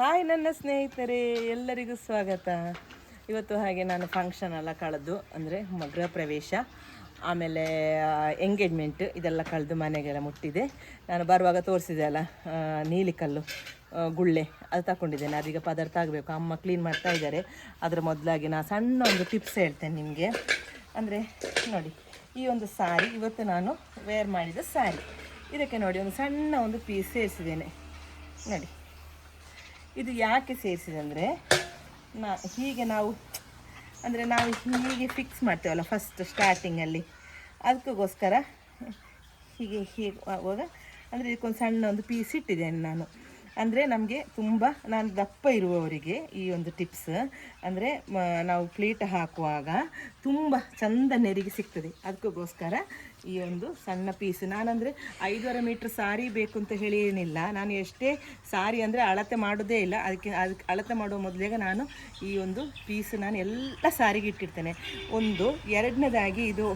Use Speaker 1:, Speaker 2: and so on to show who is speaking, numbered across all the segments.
Speaker 1: Hi ನನ್ನ ಸ್ನೇಹಿತರೆ, ಎಲ್ಲರಿಗೂ ಸ್ವಾಗತ. ಇವತ್ತು ಹಾಗೆ ನಾನು ಫಂಕ್ಷನ್ ಎಲ್ಲ ಕಳೆದು, ಅಂದರೆ ಮಗ್ರ ಪ್ರವೇಶ, ಆಮೇಲೆ ಎಂಗೇಜ್ಮೆಂಟ್ ಇದೆಲ್ಲ ಕಳೆದು ಮನೆಗೆಲ್ಲ ಮುಟ್ಟಿದೆ. ನಾನು ಬರುವಾಗ ತೋರಿಸಿದೆ ಅಲ್ಲ ನೀಲಿಕಲ್ಲು ಗುಳ್ಳೆ, ಅದು ತಗೊಂಡಿದ್ದೇನೆ ಅದೀಗ ಪದಾರ್ಥ ಆಗಬೇಕು. ಅಮ್ಮ ಕ್ಲೀನ್ ಮಾಡ್ತಾ ಇದ್ದಾರೆ. ಅದರ ಮೊದಲಾಗಿ ನಾನು ಸಣ್ಣ ಒಂದು ಟಿಪ್ಸ್ ಹೇಳ್ತೇನೆ ನಿಮಗೆ. ಅಂದರೆ, ನೋಡಿ, ಈ ಒಂದು ಸಾರಿ, ಇವತ್ತು ನಾನು ವೇರ್ ಮಾಡಿದ ಸಾರಿ. ಇದಕ್ಕೆ ನೋಡಿ, ಒಂದು ಸಣ್ಣ ಒಂದು ಪೀಸ್ ಸೇರಿಸಿದ್ದೇನೆ. ನೋಡಿ. ಇದು ಯಾಕೆ ಸೇರಿಸಿದೆ ಅಂದರೆ ನಾ ಹೀಗೆ ನಾವು, ಅಂದರೆ ನಾವು ಹೀಗೆ ಫಿಕ್ಸ್ ಮಾಡ್ತೇವಲ್ಲ ಫಸ್ಟ್ ಸ್ಟಾರ್ಟಿಂಗಲ್ಲಿ ಅದಕ್ಕೋಸ್ಕರ ಹೀಗೆ ಹೀಗೆ ಆಗುವಾಗ, ಅಂದರೆ ಇದಕ್ಕೊಂದು ಸಣ್ಣ ಒಂದು ಪೀಸ್ ಇಟ್ಟಿದ್ದೇನೆ ನಾನು. ಅಂದರೆ ನಮಗೆ ತುಂಬ, ನಾನು ದಪ್ಪ ಇರುವವರಿಗೆ ಈ ಒಂದು ಟಿಪ್ಸ್ ಅಂದರೆ ನಾವು ಪ್ಲೇಟ್ ಹಾಕುವಾಗ ತುಂಬ ಚಂದ ನೆರಿಗೆ ಸಿಗ್ತದೆ. ಅದಕ್ಕೋಸ್ಕರ ಈ ಒಂದು ಸಣ್ಣ ಪೀಸ್ ನಾನಂದರೆ ಐದೂವರೆ ಮೀಟ್ರ್ ಸಾರಿ ಬೇಕು ಅಂತ ಹೇಳಿ ಏನಿಲ್ಲ. ನಾನು ಎಷ್ಟೇ ಸಾರಿ ಅಂದರೆ ಅಳತೆ ಮಾಡೋದೇ ಇಲ್ಲ. ಅದಕ್ಕೆ ಅದಕ್ಕೆ ಅಳತೆ ಮಾಡುವ ಮೊದಲಿಗೆ ನಾನು ಈ ಒಂದು ಪೀಸ್ ನಾನು ಎಲ್ಲ ಸಾರಿಗೆ ಇಟ್ಟಿರ್ತೇನೆ. ಒಂದು ಎರಡನೇದಾಗಿ ಇದು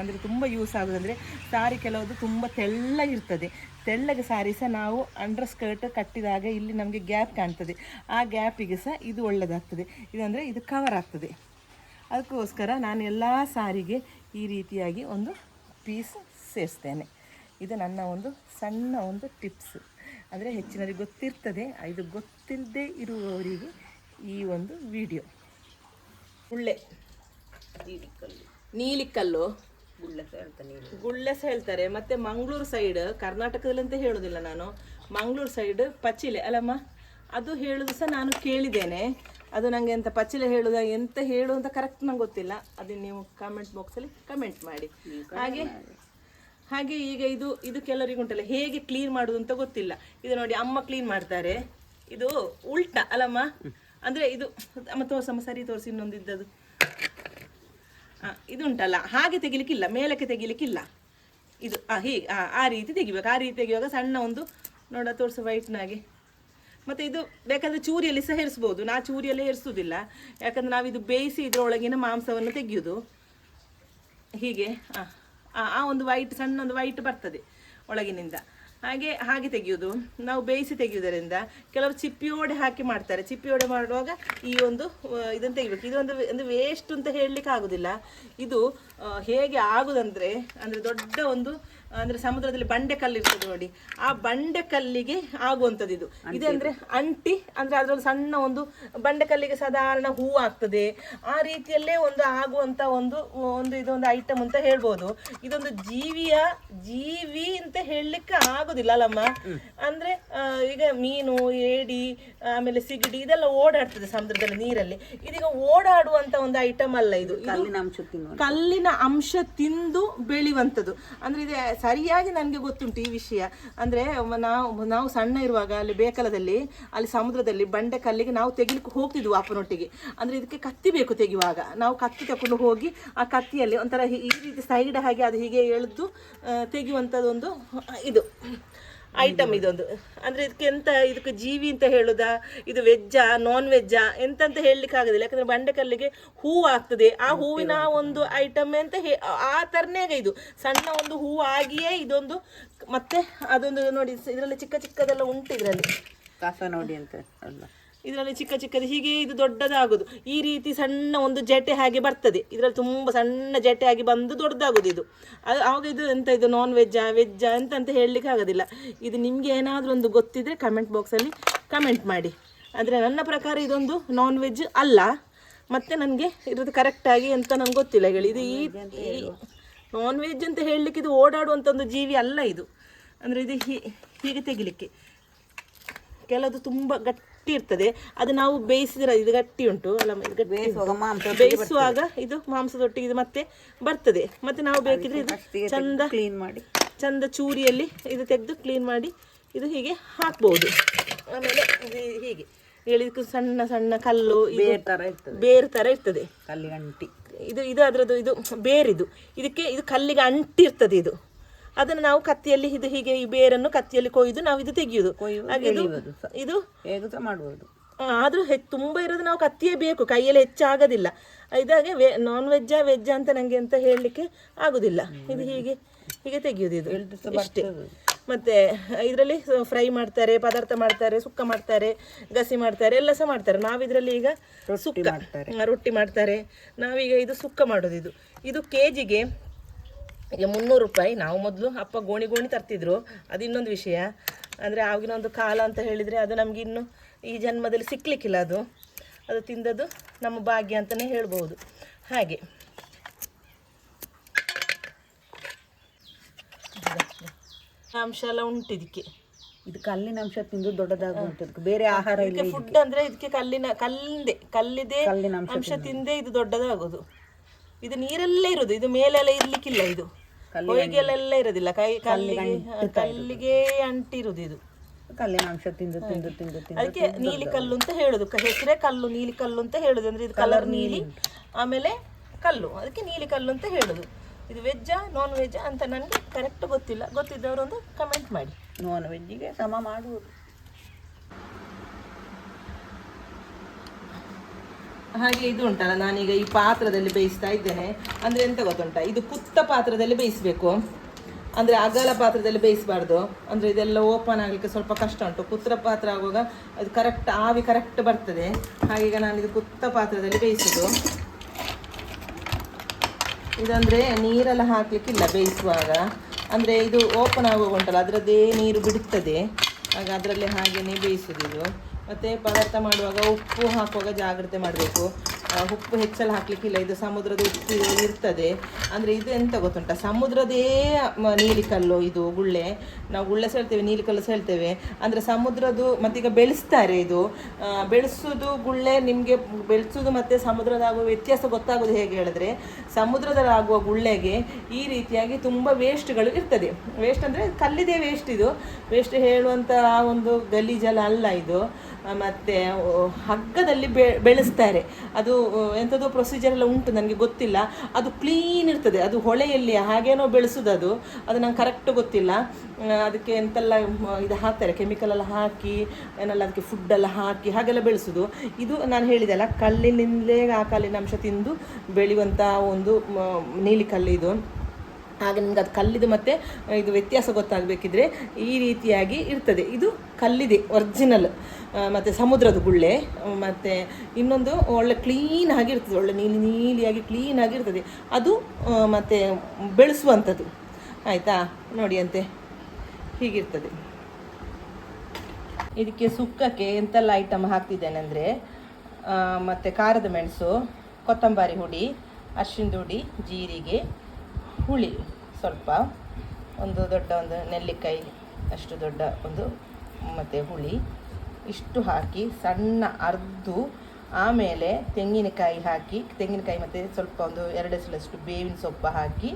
Speaker 1: ಅಂದರೆ ತುಂಬ ಯೂಸ್ ಆಗೋದಂದರೆ ಸಾರಿ ಕೆಲವೊಂದು ತುಂಬ ತೆಳ್ಳಗಿರ್ತದೆ ತೆಳ್ಳಗೆ ಸಾರಿ ಸಹ ನಾವು ಅಂಡರ್ ಸ್ಕರ್ಟ್ ಕಟ್ಟಿದಾಗ ಇಲ್ಲಿ ನಮಗೆ ಗ್ಯಾಪ್ ಕಾಣ್ತದೆ. ಆ ಗ್ಯಾಪಿಗೆ ಸಹ ಇದು ಒಳ್ಳೆಯದಾಗ್ತದೆ ಇದಂದರೆ ಇದು ಕವರ್ ಆಗ್ತದೆ. ಅದಕ್ಕೋಸ್ಕರ ನಾನು ಎಲ್ಲ ಸಾರಿಗೆ ಈ ರೀತಿಯಾಗಿ ಒಂದು ಪೀಸ್ ಸೇರಿಸ್ತೇನೆ. ಇದು ನನ್ನ ಒಂದು ಸಣ್ಣ ಒಂದು ಟಿಪ್ಸ್. ಅಂದರೆ ಹೆಚ್ಚಿನವರಿಗೆ ಗೊತ್ತಿರ್ತದೆ ಇದು ಗೊತ್ತಿಲ್ಲದೆ ಇರುವವರಿಗೆ ಈ ಒಂದು ವಿಡಿಯೋ. ಗುಳ್ಳೆ. ನೀಲಿಕಲ್ಲು. ನೀಲಿಕಲ್ಲು.
Speaker 2: ಗುಳ್ಳೆಸ ಹೇಳ್ತಾರೆ
Speaker 1: ಗುಳ್ಳೆಸ ಹೇಳ್ತಾರೆ. ಮತ್ತೆ ಮಂಗಳೂರು ಸೈಡ್ ಕರ್ನಾಟಕದಲ್ಲಿ ಅಂತ ಹೇಳೋದಿಲ್ಲ ನಾನು. ಮಂಗಳೂರು ಸೈಡ್ ಪಚಿಲೆ. ಅಲ್ಲಮ್ಮ ಅದು ಹೇಳೋದು ಸಹ ನಾನು ಕೇಳಿದ್ದೇನೆ. ಅದು ನನಗೆ ಎಂತ ಪಚಿಲೆ ಹೇಳುದ ಎಂತ ಹೇಳು ಅಂತ ಕರೆಕ್ಟ್ ನಂಗೆ ಗೊತ್ತಿಲ್ಲ. ಅದನ್ನ ನೀವು ಕಾಮೆಂಟ್ ಬಾಕ್ಸಲ್ಲಿ ಕಮೆಂಟ್ ಮಾಡಿ. ಹಾಗೆ ಹಾಗೆ ಈಗ ಇದು ಇದು ಕೆಲವರಿಗೆ ಉಂಟಲ್ಲ ಹೇಗೆ ಕ್ಲೀನ್ ಮಾಡೋದು ಅಂತ ಗೊತ್ತಿಲ್ಲ. ಇದು ನೋಡಿ ಅಮ್ಮ ಕ್ಲೀನ್ ಮಾಡ್ತಾರೆ. ಇದು ಉಲ್ಟ ಅಲ್ಲಮ್ಮ? ಅಂದ್ರೆ ಇದು ಅಮ್ಮ ತೋರ್ಸಮ್ಮ ಸರಿ ತೋರಿಸಿ ಇನ್ನೊಂದು ಇದ್ದದ್ದು ಆ, ಇದು ಉಂಟಲ್ಲ ಹಾಗೆ ತೆಗಿಲಿಕ್ಕಿಲ್ಲ ಮೇಲಕ್ಕೆ ತೆಗಿಲಿಕ್ಕಿಲ್ಲ. ಇದು ಆ ಹೀಗೆ ಆ, ಆ ರೀತಿ ತೆಗಿಬೇಕು. ಆ ರೀತಿ ತೆಗಿಯುವಾಗ ಸಣ್ಣ ಒಂದು ನೋಡ ತೋರಿಸು ವೈಟ್ನಾಗೆ ಮತ್ತು ಇದು ಬೇಕಾದರೆ ಚೂರಿಯಲ್ಲಿ ಸಹ ಹೇರಿಸ್ಬೋದು. ನಾ ಚೂರಿಯಲ್ಲೇ ಯಾಕಂದ್ರೆ ನಾವಿದು ಬೇಯಿಸಿ ಇದರೊಳಗಿನ ಮಾಂಸವನ್ನು ತೆಗೆಯೋದು. ಹೀಗೆ ಆ, ಒಂದು ವೈಟ್ ಸಣ್ಣ ಒಂದು ವೈಟ್ ಬರ್ತದೆ ಒಳಗಿನಿಂದ. ಹಾಗೆ ಹಾಗೆ ತೆಗೆಯುವುದು ನಾವು ಬೇಯಿಸಿ ತೆಗೆಯೋದರಿಂದ ಕೆಲವರು ಚಿಪ್ಪಿಯೋಡೆ ಹಾಕಿ ಮಾಡ್ತಾರೆ. ಚಿಪ್ಪಿಯೋಡೆ ಮಾಡುವಾಗ ಈ ಒಂದು ಇದನ್ನು ತೆಗಿಬೇಕು. ಇದು ಒಂದು ವೇಸ್ಟ್ ಅಂತ ಹೇಳಲಿಕ್ಕೆ ಆಗೋದಿಲ್ಲ. ಇದು ಹೇಗೆ ಆಗುದಂದ್ರೆ ಅಂದರೆ ದೊಡ್ಡ ಒಂದು ಅಂದರೆ ಸಮುದ್ರದಲ್ಲಿ ಬಂಡೆ ಕಲ್ಲು ಇರ್ತದೆ ನೋಡಿ. ಆ ಬಂಡೆ ಕಲ್ಲಿಗೆ ಆಗುವಂಥದ್ದು ಇದು. ಇದೆ ಅಂದ್ರೆ ಅಂಟಿ ಅಂದ್ರೆ ಅದರೊಂದು ಸಣ್ಣ ಒಂದು ಬಂಡೆ ಕಲ್ಲಿಗೆ ಸಾಧಾರಣ ಹೂ ಆಗ್ತದೆ. ಆ ರೀತಿಯಲ್ಲೇ ಒಂದು ಆಗುವಂತ ಒಂದು ಒಂದು ಇದೊಂದು ಐಟಮ್ ಅಂತ ಹೇಳ್ಬೋದು. ಇದೊಂದು ಜೀವಿಯ ಜೀವಿ ಅಂತ ಹೇಳಲಿಕ್ಕೆ ಆಗೋದಿಲ್ಲ ಅಲ್ಲಮ್ಮ. ಅಂದ್ರೆ ಈಗ ಮೀನು ಏಡಿ ಆಮೇಲೆ ಸಿಗಡಿ ಇದೆಲ್ಲ ಓಡಾಡ್ತದೆ ಸಮುದ್ರದಲ್ಲಿ ನೀರಲ್ಲಿ. ಇದೀಗ ಓಡಾಡುವಂತ ಒಂದು ಐಟಮ್ ಅಲ್ಲ ಇದು.
Speaker 2: ಕಲ್ಲಿನ ಅಂಶ
Speaker 1: ಕಲ್ಲಿನ ಅಂಶ ತಿಂದು ಬೆಳೆಯುವಂಥದ್ದು. ಅಂದ್ರೆ ಇದು ಸರಿಯಾಗಿ ನನಗೆ ಗೊತ್ತುಂಟು ಈ ವಿಷಯ. ಅಂದರೆ ನಾವು ನಾವು ಸಣ್ಣ ಇರುವಾಗ ಅಲ್ಲಿ ಬೇಕಲದಲ್ಲಿ, ಅಲ್ಲಿ ಸಮುದ್ರದಲ್ಲಿ ಬಂಡೆ ಕಲ್ಲಿಗೆ ನಾವು ತೆಗಿಲಿಕ್ಕೆ ಹೋಗ್ತಿದ್ವು ಅಪ್ಪನೊಟ್ಟಿಗೆ. ಅಂದರೆ ಇದಕ್ಕೆ ಕತ್ತಿ ಬೇಕು ತೆಗೆಯುವಾಗ. ನಾವು ಕತ್ತಿ ತಗೊಂಡು ಹೋಗಿ ಆ ಕತ್ತಿಯಲ್ಲಿ ಒಂಥರ ಈ ರೀತಿ ಸೈಡ್ ಹಾಗೆ ಅದು ಹೀಗೆ ಎಳೆದು ತೆಗೆಯುವಂಥದ್ದೊಂದು ಇದು. ಐಟಮ್ ಇದೊಂದು. ಅಂದ್ರೆ ಇದಕ್ಕೆ ಎಂತ ಇದಕ್ಕೆ ಜೀವಿ ಅಂತ ಹೇಳುದಾ? ಇದು ವೆಜ್ಜಾ ನಾನ್ ವೆಜ್ಜಾ ಎಂತ ಅಂತ ಹೇಳಲಿಕ್ಕೆ ಆಗೋದಿಲ್ಲ. ಯಾಕಂದ್ರೆ ಬಂಡೆಕಲ್ಲಿಗೆ ಹೂ ಆಗ್ತದೆ. ಆ ಹೂವಿನ ಒಂದು ಐಟಮ್ ಅಂತ ಹೇ ಆ ಥರನೇ ಇದು. ಸಣ್ಣ ಒಂದು ಹೂ ಆಗಿಯೇ ಇದೊಂದು ಮತ್ತೆ ಅದೊಂದು ನೋಡಿ ಇದರಲ್ಲಿ ಚಿಕ್ಕ ಚಿಕ್ಕದೆಲ್ಲ ಉಂಟು ಇದರಲ್ಲಿ.
Speaker 2: ಕಸ ನೋಡಿ ಅಂತ ಅಲ್ಲ.
Speaker 1: ಇದರಲ್ಲಿ ಚಿಕ್ಕ ಚಿಕ್ಕದು ಹೀಗೆ ಇದು ದೊಡ್ಡದಾಗೋದು. ಈ ರೀತಿ ಸಣ್ಣ ಒಂದು ಜಟೆ ಹಾಗೆ ಬರ್ತದೆ. ಇದರಲ್ಲಿ ತುಂಬ ಸಣ್ಣ ಜಟೆ ಆಗಿ ಬಂದು ದೊಡ್ಡದಾಗೋದು ಇದು. ಅದು ಆವಾಗ ಇದು ಎಂತ ಇದು ನಾನ್ ವೆಜ್ಜಾ ವೆಜ್ಜಾ ಅಂತ ಅಂತ ಹೇಳಲಿಕ್ಕೆ ಆಗೋದಿಲ್ಲ. ಇದು ನಿಮಗೆ ಏನಾದರೂ ಒಂದು ಗೊತ್ತಿದ್ರೆ ಕಮೆಂಟ್ ಬಾಕ್ಸಲ್ಲಿ ಕಮೆಂಟ್ ಮಾಡಿ. ಆದರೆ ನನ್ನ ಪ್ರಕಾರ ಇದೊಂದು ನಾನ್ ವೆಜ್ ಅಲ್ಲ. ಮತ್ತು ನನಗೆ ಇರೋದು ಕರೆಕ್ಟಾಗಿ ಅಂತ ನಂಗೆ ಗೊತ್ತಿಲ್ಲ ಹೇಳಿ. ಇದು ಈ ನಾನ್ ವೆಜ್ ಅಂತ ಹೇಳಲಿಕ್ಕೆ ಇದು ಓಡಾಡುವಂಥ ಒಂದು ಜೀವಿ ಅಲ್ಲ ಇದು. ಅಂದರೆ ಇದು ಹೀ- ಹೀಗೆ ತೆಗಿಲಿಕ್ಕೆ. ಕೆಲವು ತುಂಬ ಗಟ್ಟಿ ಇರ್ತದೆ ಅದು ನಾವು ಬೇಯಿಸಿದ್ರೆ ಇದು ಗಟ್ಟಿ ಉಂಟು. ಅಲ್ಲ ಇದು ಗಟ್ಟಿ
Speaker 2: ಬೇಯಿಸುವಾಗ
Speaker 1: ಇದು ಮಾಂಸದೊಟ್ಟಿಗೆ ಇದು ಮತ್ತೆ ಬರ್ತದೆ. ಮತ್ತೆ ನಾವು ಬೇಕಿದ್ರೆ ಇದು ಚಂದ
Speaker 2: ಕ್ಲೀನ್ ಮಾಡಿ.
Speaker 1: ಚಂದ ಚೂರಿಯಲ್ಲಿ ಇದು ತೆಗೆದು ಕ್ಲೀನ್ ಮಾಡಿ ಇದು ಹೀಗೆ ಹಾಕ್ಬಹುದು ಆಮೇಲೆ ಹೀಗೆ. ಹೇಳಿದಕ್ಕೂ ಸಣ್ಣ ಸಣ್ಣ ಕಲ್ಲು
Speaker 2: ಬೇರ್ ತರ ಇರ್ತದೆ. ಕಲ್ಲಿಗೆ ಅಂಟಿ
Speaker 1: ಇದು ಇದು ಅದರದ್ದು ಇದು ಬೇರಿದು. ಇದಕ್ಕೆ ಇದು ಕಲ್ಲಿಗೆ ಅಂಟಿರ್ತದೆ ಇದು. ಅದನ್ನು ನಾವು ಕತ್ತಿಯಲ್ಲಿ ಇದು ಹೀಗೆ ಈ ಬೇರನ್ನು ಕತ್ತಿಯಲ್ಲಿ ಕೊಯ್ದು ನಾವು ಇದು ತೆಗೆಯುವುದು ಹಾಗೆ ಇದು
Speaker 2: ಮಾಡಬಹುದು ಆದ್ರೂ
Speaker 1: ಇದು
Speaker 2: ಸಹ
Speaker 1: ಆದರೂ ಹೆಚ್ಚು ತುಂಬಾ ಇರೋದು ನಾವು ಕತ್ತಿಯೇ ಬೇಕು ಕೈಯಲ್ಲಿ ಹೆಚ್ಚಾಗೋದಿಲ್ಲ. ಇದಾಗೆ ವೆ ನಾನ್ ವೆಜ್ಜಾ ವೆಜ್ಜಾ ಅಂತ ನಂಗೆ ಅಂತ ಹೇಳಲಿಕ್ಕೆ ಆಗೋದಿಲ್ಲ. ಇದು ಹೀಗೆ ಹೀಗೆ ತೆಗೆಯುದು ಇದು.
Speaker 2: ಅಷ್ಟೇ
Speaker 1: ಮತ್ತು ಇದರಲ್ಲಿ ಫ್ರೈ ಮಾಡ್ತಾರೆ ಪದಾರ್ಥ ಮಾಡ್ತಾರೆ ಸುಕ್ಕ ಮಾಡ್ತಾರೆ ಗಸಿ ಮಾಡ್ತಾರೆ ಎಲ್ಲ ಸಹ ಮಾಡ್ತಾರೆ. ನಾವಿದರಲ್ಲಿ ಈಗ ಸುಕ್ಕ ರೊಟ್ಟಿ ಮಾಡ್ತಾರೆ. ನಾವೀಗ ಇದು ಸುಕ್ಕ ಮಾಡೋದು ಇದು. ಇದು ಕೆ ಜಿಗೆ ಈಗ ಮುನ್ನೂರು ರೂಪಾಯಿ. ನಾವು ಮೊದಲು ಅಪ್ಪ ಗೋಣಿ ಗೋಣಿ ತರ್ತಿದ್ರು. ಅದು ಇನ್ನೊಂದು ವಿಷಯ. ಅಂದರೆ ಆಗಿನ ಒಂದು ಕಾಲ ಅಂತ ಹೇಳಿದರೆ ಅದು ನಮಗೆ ಇನ್ನು ಈ ಜನ್ಮದಲ್ಲಿ ಸಿಕ್ಕಲಿಕ್ಕಿಲ್ಲ ಅದು. ಅದು ತಿಂದದ್ದು ನಮ್ಮ ಭಾಗ್ಯ ಅಂತಲೇ ಹೇಳ್ಬೋದು. ಹಾಗೆ. ಅಂಶ ಎಲ್ಲ ಉಂಟು ಇದಕ್ಕೆ.
Speaker 2: ಇದು ಕಲ್ಲಿನ ಅಂಶ ತಿಂದು ದೊಡ್ಡದಾಗುವಂಥದ್ದು. ಬೇರೆ ಆಹಾರ ಇಲ್ಲ
Speaker 1: ಫುಡ್ ಅಂದರೆ ಇದಕ್ಕೆ ಕಲ್ಲಿನ ಕಲ್ಲಿದೆ ಕಲ್ಲಿದೆ
Speaker 2: ಕಲ್ಲಿನ ಅಂಶ
Speaker 1: ತಿಂದೇ ಇದು ದೊಡ್ಡದಾಗೋದು. ಇದು ನೀರಲ್ಲೇ ಇರೋದು. ಇದು ಮೇಲೆಲ್ಲ ಇರ್ಲಿಕ್ಕಿಲ್ಲ ಇದು. ಹೊಯ್ಗೆಲೆಲ್ಲ ಇರೋದಿಲ್ಲ. ಕೈ ಕಲ್ಲಿಗೆ ಕಲ್ಲಿಗೆ ಅಂಟಿರುದು ಇದು.
Speaker 2: ಕಲ್ಲಿನ ಅಂಶ ತಿಂದು ತಿಂದು ತಿಂದು ತಿಂದು
Speaker 1: ಅದಕ್ಕೆ ನೀಲಿ ಕಲ್ಲು ಅಂತ ಹೇಳುದು. ಹೆಸರೇ ಕಲ್ಲು ನೀಲಿ ಕಲ್ಲು ಅಂತ ಹೇಳುದು. ಅಂದ್ರೆ ಇದು ಕಲರ್ ನೀಲಿ. ಆಮೇಲೆ ಕಲ್ಲು. ಅದಕ್ಕೆ ನೀಲಿ ಕಲ್ಲು ಅಂತ ಹೇಳುದು. ಇದು ವೆಜ್ಜಾ ನಾನ್ ವೆಜ್ಜಾ ಅಂತ ನನಗೆ ಕರೆಕ್ಟ್ ಗೊತ್ತಿಲ್ಲ. ಗೊತ್ತಿದ್ದವರು ಒಂದು ಕಮೆಂಟ್ ಮಾಡಿ.
Speaker 2: ನಾನ್ ವೆಜ್ಜಿಗೆ ಸಮ ಮಾಡುವುದು.
Speaker 1: ಹಾಗೆ ಇದು ಉಂಟಲ್ಲ, ನಾನೀಗ ಈ ಪಾತ್ರದಲ್ಲಿ ಬೇಯಿಸ್ತಾ ಇದ್ದೇನೆ. ಅಂದರೆ ಎಂತ ಗೊತ್ತುಂಟ? ಇದು ಕುತ್ತ ಪಾತ್ರದಲ್ಲಿ ಬೇಯಿಸಬೇಕು. ಅಂದರೆ ಅಗಲ ಪಾತ್ರದಲ್ಲಿ ಬೇಯಿಸಬಾರ್ದು. ಅಂದರೆ ಇದೆಲ್ಲ ಓಪನ್ ಆಗಲಿಕ್ಕೆ ಸ್ವಲ್ಪ ಕಷ್ಟ ಉಂಟು. ಕುತ್ರ ಪಾತ್ರ ಆಗುವಾಗ ಅದು ಕರೆಕ್ಟ್ ಆವಿ ಕರೆಕ್ಟ್ ಬರ್ತದೆ. ಹಾಗೀಗ ನಾನು ಇದು ಕುತ್ತ ಪಾತ್ರದಲ್ಲಿ ಬೇಯಿಸೋದು. ಇದಂದರೆ ನೀರೆಲ್ಲ ಹಾಕಲಿಕ್ಕಿಲ್ಲ ಬೇಯಿಸುವಾಗ. ಅಂದರೆ ಇದು ಓಪನ್ ಆಗುವಾಗ ಉಂಟಲ್ಲ, ಅದರದ್ದೇ ನೀರು ಬಿಡುತ್ತದೆ ಆಗ ಅದರಲ್ಲಿ ಹಾಗೆಯೇ ಬೇಯಿಸೋದು ಇದು. ಮತ್ತು ಪದಾರ್ಥ ಮಾಡುವಾಗ ಉಪ್ಪು ಹಾಕುವಾಗ ಜಾಗ್ರತೆ ಮಾಡಬೇಕು. ಉಪ್ಪು ಹೆಚ್ಚೆಲ್ಲ ಹಾಕಲಿಕ್ಕಿಲ್ಲ. ಇದು ಸಮುದ್ರದ ಉಪ್ಪು ಇರ್ತದೆ. ಅಂದರೆ ಇದು ಎಂತ ಗೊತ್ತುಂಟ? ಸಮುದ್ರದೇ ನೀಲಿಕಲ್ಲು, ಇದು ಗುಳ್ಳೆ. ನಾವು ಗುಳ್ಳೆ ಸೇಳ್ತೇವೆ ಹೇಳ್ತೇವೆ ಸೇಳ್ತೇವೆ. ಹೇಳ್ತೇವೆ ಅಂದರೆ ಸಮುದ್ರದ್ದು ಮತ್ತೀಗ ಬೆಳೆಸ್ತಾರೆ ಇದು. ಬೆಳೆಸೋದು ಗುಳ್ಳೆ ನಿಮಗೆ ಬೆಳೆಸೋದು ಮತ್ತು ಸಮುದ್ರದಾಗುವ ವ್ಯತ್ಯಾಸ ಗೊತ್ತಾಗೋದು ಹೇಗೆ ಹೇಳಿದ್ರೆ, ಸಮುದ್ರದಲ್ಲಾಗುವ ಗುಳ್ಳೆಗೆ ಈ ರೀತಿಯಾಗಿ ತುಂಬ ವೇಸ್ಟ್ಗಳು ಇರ್ತದೆ. ವೇಸ್ಟ್ ಅಂದರೆ ಕಲ್ಲಿದೆ ವೇಸ್ಟ್ ಇದು. ವೇಸ್ಟ್ ಹೇಳುವಂಥ ಒಂದು ಗಲೀಜೆಲ್ಲ ಅಲ್ಲ ಇದು. ಮತ್ತೆ ಹಗ್ಗದಲ್ಲಿ ಬೆ, ಬೆಳೆಸ್ತಾರೆ. ಅದು ಎಂಥದೋ ಪ್ರೊಸೀಜರ್ ಎಲ್ಲ ಉಂಟು, ನನಗೆ ಗೊತ್ತಿಲ್ಲ. ಅದು ಕ್ಲೀನ್ ಇರ್ತದೆ. ಅದು ಹೊಳೆಯಲ್ಲಿ ಹಾಗೇನೋ ಬೆಳೆಸೋದು ಅದು ಅದು ನಂಗೆ ಕರೆಕ್ಟ್ ಗೊತ್ತಿಲ್ಲ. ಅದಕ್ಕೆ ಎಂತೆಲ್ಲ ಇದು ಹಾಕ್ತಾರೆ. ಕೆಮಿಕಲ್ ಎಲ್ಲ ಹಾಕಿ, ಏನೆಲ್ಲ ಅದಕ್ಕೆ ಫುಡ್ ಎಲ್ಲ ಹಾಕಿ, ಹಾಗೆಲ್ಲ ಬೆಳೆಸೋದು. ಇದು ನಾನು ಹೇಳಿದೆಲ್ಲ ಕಲ್ಲಿನಿಂದಲೇ ಆ ಕಲ್ಲಿನ ಅಂಶ ತಿಂದು ಬೆಳೆಯುವಂಥ ಒಂದು ನೀಲಿ ಕಲ್ಲು ಇದು. ಹಾಗೆ ನಿಮ್ಗೆ ಅದು ಕಲ್ಲಿದು ಮತ್ತು ಇದು ವ್ಯತ್ಯಾಸ ಗೊತ್ತಾಗಬೇಕಿದ್ರೆ ಈ ರೀತಿಯಾಗಿ ಇರ್ತದೆ. ಇದು ಕಲ್ಲಿದೆ ಒರಿಜಿನಲ್ ಮತ್ತು ಸಮುದ್ರದ ಗುಳ್ಳೆ ಮತ್ತು ಇನ್ನೊಂದು ಒಳ್ಳೆ ಕ್ಲೀನ್ ಆಗಿರ್ತದೆ ಒಳ್ಳೆ ನೀಲಿ ನೀಲಿಯಾಗಿ ಕ್ಲೀನ್ ಆಗಿರ್ತದೆ ಅದು ಮತ್ತು ಬೆಳೆಸುವಂಥದ್ದು. ಆಯಿತಾ? ನೋಡಿ ಅಂತೆ. ಹೀಗಿರ್ತದೆ. ಇದಕ್ಕೆ ಸುಕ್ಕಕ್ಕೆ ಎಂತೆಲ್ಲ ಐಟಮ್ ಹಾಕ್ತಿದ್ದೇನೆ ಅಂದರೆ ಮತ್ತು ಖಾರದ ಮೆಣಸು, ಕೊತ್ತಂಬರಿ ಹುಡಿ, ಅರ್ಶಿಣದ ಹುಡಿ, ಜೀರಿಗೆ ಹುಳಿ ಸ್ವಲ್ಪ, ಒಂದು ದೊಡ್ಡ ಒಂದು ನೆಲ್ಲಿಕಾಯಿ, ಅಷ್ಟು ದೊಡ್ಡ ಒಂದು ಮತ್ತು ಹುಳಿ, ಇಷ್ಟು ಹಾಕಿ ಸಣ್ಣ ಅರ್ದು, ಆಮೇಲೆ ತೆಂಗಿನಕಾಯಿ ಹಾಕಿ, ತೆಂಗಿನಕಾಯಿ ಮತ್ತು ಸ್ವಲ್ಪ ಒಂದು ಎರಡು ಸಲಷ್ಟು ಬೇವಿನ ಸೊಪ್ಪು ಹಾಕಿ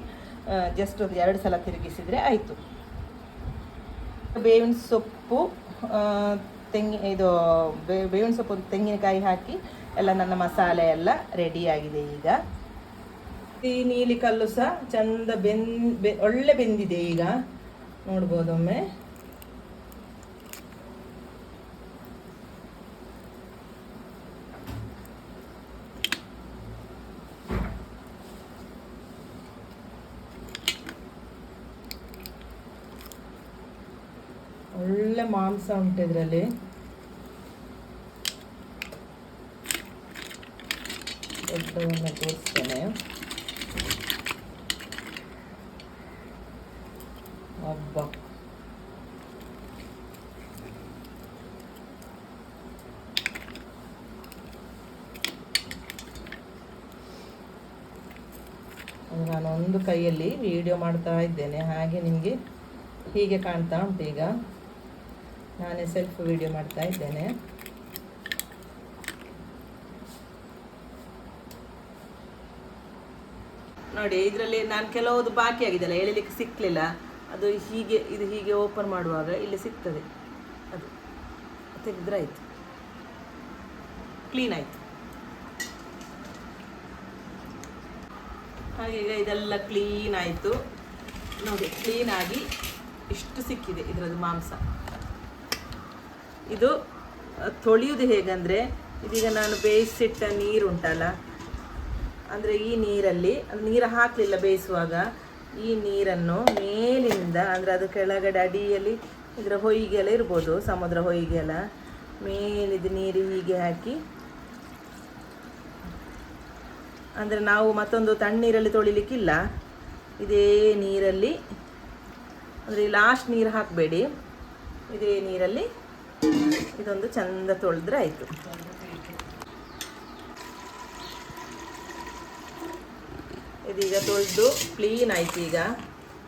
Speaker 1: ಜಸ್ಟ್ ಒಂದು ಎರಡು ಸಲ ತಿರುಗಿಸಿದರೆ ಆಯಿತು. ಬೇವಿನ ಸೊಪ್ಪು ತೆಂಗಿ, ಇದು ಬೇವಿನ ಸೊಪ್ಪು ತೆಂಗಿನಕಾಯಿ ಹಾಕಿ, ಎಲ್ಲ ನನ್ನ ಮಸಾಲೆ ಎಲ್ಲ ರೆಡಿಯಾಗಿದೆ ಈಗ. ಈ ನೀಲಿ ಕಲ್ಲು ಸಹ ಚಂದ ಬೆಂದ್ ಒಳ್ಳೆ ಬೆಂದಿದೆ ಈಗ. ನೋಡ್ಬೋದೊಮ್ಮೆ. ಒಳ್ಳೆ ಮಾಂಸ ಉಂಟು ಇದರಲ್ಲಿ. ದೊಡ್ಡವನ್ನು ತೋರಿಸ್ತೇನೆ. ಅಬ್ಬ ಅದು ನಾನು ಒಂದು ಕೈಯಲ್ಲಿ ವಿಡಿಯೋ ಮಾಡ್ತಾ ಇದ್ದೇನೆ. ಹಾಗೆ ನಿಮಗೆ ಹೀಗೆ ಕಾಣ್ತಾ ಉಂಟು ಈಗ. ನಾನೇ ಸೆಲ್ಫ್ ವಿಡಿಯೋ ಮಾಡ್ತಾ ಇದ್ದೇನೆ. ನೋಡಿ, ಇದರಲ್ಲಿ ನಾನು ಕೆಲವೊಂದು ಬಾಕಿ ಆಗಿದೆಲ್ಲ ಎಳಿಲಿಕ್ಕೆ ಸಿಕ್ಕಲಿಲ್ಲ ಅದು ಹೀಗೆ, ಇದು ಹೀಗೆ ಓಪನ್ ಮಾಡುವಾಗ ಇಲ್ಲಿ ಸಿಗ್ತದೆ. ಅದು. ತೆಗೆದ್ರೆ ಆಯಿತು. ಕ್ಲೀನ್ ಆಯಿತು. ಹಾಗೆ ಈಗ ಇದೆಲ್ಲ ಕ್ಲೀನ್ ಆಯಿತು. ನೋಡಿ ಕ್ಲೀನ್ ಆಗಿ ಇಷ್ಟು ಸಿಕ್ಕಿದೆ ಇದರದ್ದು ಮಾಂಸ. ಇದು ತೊಳೆಯುವುದು ಹೇಗಂದರೆ, ಇದೀಗ ನಾನು ಬೇಯಿಸಿಟ್ಟ ನೀರುಂಟಲ್ಲ, ಅಂದರೆ ಈ ನೀರಲ್ಲಿ ನೀರು ಹಾಕಲಿಲ್ಲ ಬೇಯಿಸುವಾಗ, ಈ ನೀರನ್ನು ಮೇಲಿಂದ ಅಂದರೆ ಅದು ಕೆಳಗಡೆ ಅಡಿಯಲ್ಲಿ ಇದರ ಹೊಯ್ಗೆಲ್ಲ ಇರ್ಬೋದು, ಸಮುದ್ರ ಹೊಯ್ಗೆಲ್ಲ. ಮೇಲಿದ್ದು ನೀರು ಹೀಗೆ ಹಾಕಿ. ಅಂದರೆ ನಾವು ಮತ್ತೊಂದು ತಣ್ಣೀರಲ್ಲಿ ತೊಳಿಲಿಕ್ಕಿಲ್ಲ. ಇದೇ ನೀರಲ್ಲಿ, ಅಂದರೆ ಲಾಸ್ಟ್ ನೀರು ಹಾಕಬೇಡಿ. ಇದೇ ನೀರಲ್ಲಿ ಇದೊಂದು ಚಂದ ತೊಳೆದ್ರೆ ಆಯಿತು. ಇದೀಗ ತೊಳೆದು ಕ್ಲೀನ್ ಆಯ್ತು ಈಗ.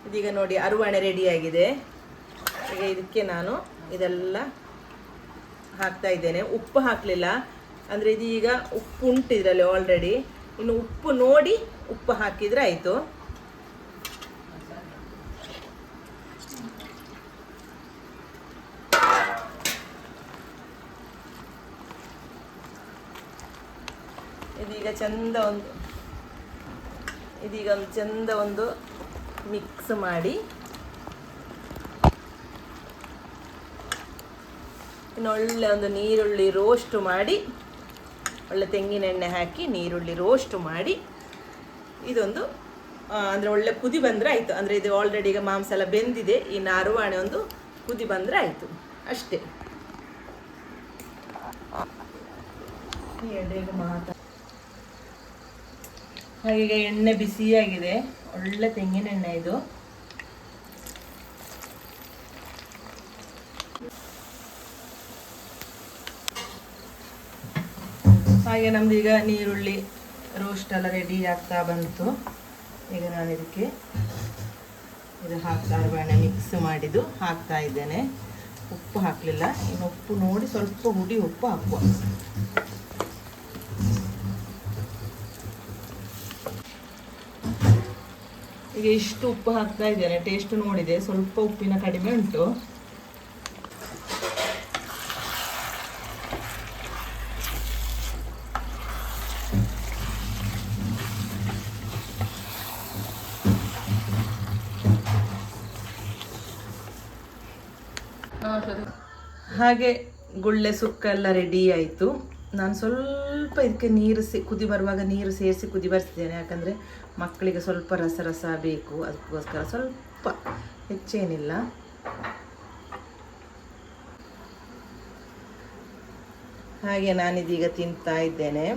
Speaker 1: ಇದೀಗ ನೋಡಿ ಅರುವಣೆ ರೆಡಿಯಾಗಿದೆ ಈಗ ಇದಕ್ಕೆ ನಾನು ಇದೆಲ್ಲ ಹಾಕ್ತಾ ಇದ್ದೇನೆ. ಉಪ್ಪು ಹಾಕಲಿಲ್ಲ. ಅಂದರೆ ಇದೀಗ ಉಪ್ಪು ಉಂಟು ಇದರಲ್ಲಿ ಆಲ್ರೆಡಿ ಇನ್ನು ಉಪ್ಪು ನೋಡಿ ಉಪ್ಪು ಹಾಕಿದರೆ ಆಯಿತು. ಇದೀಗ ಚಂದ ಒಂದು, ಇದೀಗ ಒಂದು ಚಂದ ಒಂದು ಮಿಕ್ಸ್ ಮಾಡಿ. ಇನ್ನು ಒಳ್ಳೆ ಒಂದು ನೀರುಳ್ಳಿ ರೋಸ್ಟ್ ಮಾಡಿ. ಒಳ್ಳೆ ತೆಂಗಿನೆಣ್ಣೆ ಹಾಕಿ ನೀರುಳ್ಳಿ ರೋಸ್ಟ್ ಮಾಡಿ. ಇದೊಂದು ಅಂದರೆ ಒಳ್ಳೆ ಕುದಿ ಬಂದರೆ ಆಯಿತು. ಅಂದರೆ ಇದು ಆಲ್ರೆಡಿ ಈಗ ಮಾಂಸ ಎಲ್ಲ ಬೆಂದಿದೆ. ಈ ನಾರುವಾಣೆ ಒಂದು ಕುದಿ ಬಂದರೆ ಆಯಿತು. ಅಷ್ಟೇ. ಈಗ ಎಣ್ಣೆ ಬಿಸಿಯಾಗಿದೆ. ಒಳ್ಳೆ ತೆಂಗಿನ ಎಣ್ಣೆ ಇದು. ಹಾಗೆ ನಮ್ದು ಈಗ ನೀರುಳ್ಳಿ ರೋಸ್ಟ್ ಎಲ್ಲ ರೆಡಿ ಆಗ್ತಾ ಬಂತು. ಈಗ ನಾನು ಇದಕ್ಕೆ ಇದು ಹಾಕ್ತಾ ಅರಬಾಣೆ ಮಿಕ್ಸ್ ಮಾಡಿದ್ದು ಹಾಕ್ತಾ ಇದ್ದೇನೆ. ಉಪ್ಪು ಹಾಕಲಿಲ್ಲ, ಇನ್ನು ಉಪ್ಪು ನೋಡಿ ಸ್ವಲ್ಪ ಹುಡಿ ಉಪ್ಪು ಹಾಕುವ. ಈಗ ಇಷ್ಟು ಉಪ್ಪು ಹಾಕ್ತಾ ಇದ್ದೇನೆ ಟೇಸ್ಟ್ ನೋಡಿದೆ ಸ್ವಲ್ಪ ಉಪ್ಪಿನ ಕಡಿಮೆ ಉಂಟು. ಹಾಗೆ ಗುಳ್ಳೆ ಸುಕ್ಕ ಎಲ್ಲ ರೆಡಿ ಆಯಿತು. ನಾನು ಸ್ವಲ್ಪ ಇದಕ್ಕೆ ನೀರು ಸೇ, ಕುದಿ ಬರುವಾಗ ನೀರು ಸೇರಿಸಿ ಕುದಿ ಬರ್ತಿದ್ದೇನೆ ಯಾಕಂದರೆ ಮಕ್ಕಳಿಗೆ ಸ್ವಲ್ಪ ರಸ ರಸ ಬೇಕು. ಅದಕ್ಕೋಸ್ಕರ ಸ್ವಲ್ಪ ಹೆಚ್ಚೇನಿಲ್ಲ. ಹಾಗೆ ನಾನಿದೀಗ ತಿಂತಾ ಇದ್ದೇನೆ.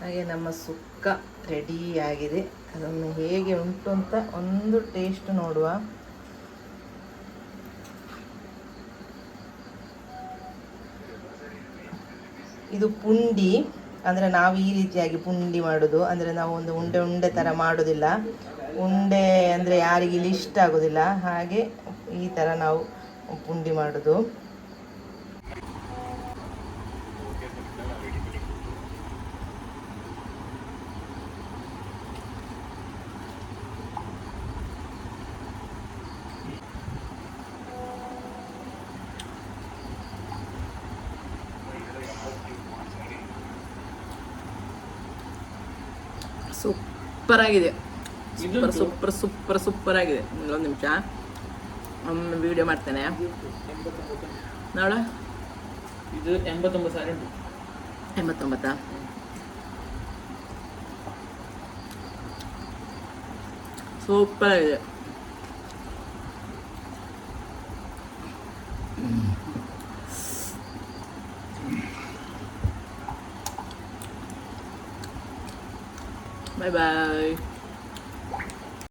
Speaker 1: ಹಾಗೆ ನಮ್ಮ ಸುಕ್ಕ ರೆಡಿ ಆಗಿದೆ. ಅದನ್ನು ಹೇಗೆ ಉಂಟು ಅಂತ ಒಂದು ಟೇಸ್ಟ್ ನೋಡುವ. ಇದು ಪುಂಡಿ. ಅಂದರೆ ನಾವು ಈ ರೀತಿಯಾಗಿ ಪುಂಡಿ ಮಾಡೋದು. ಅಂದರೆ ನಾವು ಒಂದು ಉಂಡೆ ಉಂಡೆ ಥರ ಮಾಡೋದಿಲ್ಲ. ಉಂಡೆ ಅಂದರೆ ಯಾರಿಗೆ ಇಲ್ಲಿ ಇಷ್ಟ ಆಗೋದಿಲ್ಲ. ಹಾಗೆ ಈ ಥರ ನಾವು ಪುಂಡಿ ಮಾಡೋದು. ಸೂಪರ್ ಆಗಿದೆ. ಸೂಪರ್ ಸೂಪರ್ ಸೂಪರ್ ಸೂಪರ್ ಆಗಿದೆ. ಒಂದು ನಿಮಿಷ. ಒಮ್ಮೆ ವಿಡಿಯೋ ಮಾಡ್ತೇನೆ. ನೋಡ.
Speaker 3: ಇದು ಎಂಬತ್ತೊಂಬತ್ತು ಸಾವಿರ
Speaker 1: ಎಂಬತ್ತೊಂಬತ್ತ? ಸೂಪರ್ ಆಗಿದೆ. 拜拜。